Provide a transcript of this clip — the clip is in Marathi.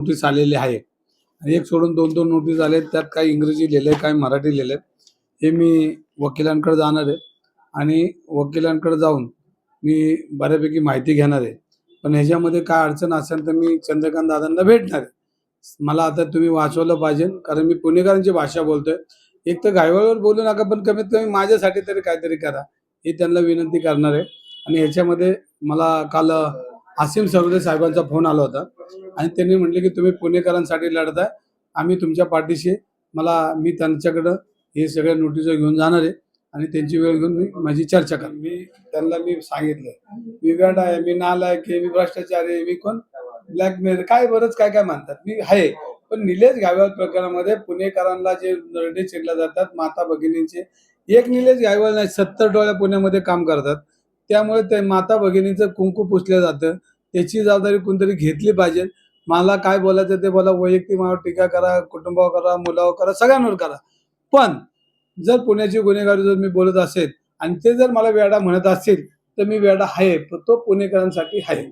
नोटीस आलेले आहे. आणि एक सोडून दोन दोन नोटीस आले त्यात काही इंग्रजी लिहिले काही मराठी लिहिले हे मी वकिलांकडे जाणार आहे. आणि वकिलांकडे जाऊन मी बऱ्यापैकी माहिती घेणार आहे. पण ह्याच्यामध्ये काय अडचण असेल तर मी चंद्रकांत दादांना भेटणार आहे. मला आता तुम्ही वाचवलं पाहिजे. कारण मी पुणेकरांची भाषा बोलतोय. एक तर घायवळवर बोलू नका पण कमीत कमी माझ्यासाठी तरी काहीतरी करा. ही त्यांना विनंती करणार आहे. आणि ह्याच्यामध्ये मला काल आसिम सरोदे साहेबांचा फोन आला होता. आणि त्यांनी म्हटले की तुम्ही पुणेकरांसाठी लढताय. आम्ही तुमच्या पाठीशी. मला मी त्यांच्याकडं हे सगळ्या नोटिसा घेऊन जाणार आहे. आणि त्यांची वेळ घेऊन मी माझी चर्चा कर मी त्यांना मी सांगितलं मी वेड आहे मी नालायक आहे मी भ्रष्टाचारी आहे मी कोण? ब्लॅकमेल काय बरंच काय काय म्हणतात मी आहे. पण निलेश गायवाल प्रकरणामध्ये पुणेकरांना जे नरडे चिरल्या जातात माता भगिनींचे एक निलेश गायवाल नाही सत्तर डोळ्या पुण्यामध्ये काम करतात. त्यामुळे ते माता भगिनीचं कुंकू पुसलं जातं. त्याची जबाबदारी कोणतरी घेतली पाहिजे. मला काय बोलायचं ते बोला वैयक्तिक माझ्यावर टीका करा कुटुंबावर करा मुलावर करा सगळ्यांवर करा. पण जर पुण्याची गुन्हेगारी जर मी बोलत असेल आणि ते जर मला वेडा म्हणत असतील तर मी वेडा आहे पण तो पुणेकरांसाठी आहे.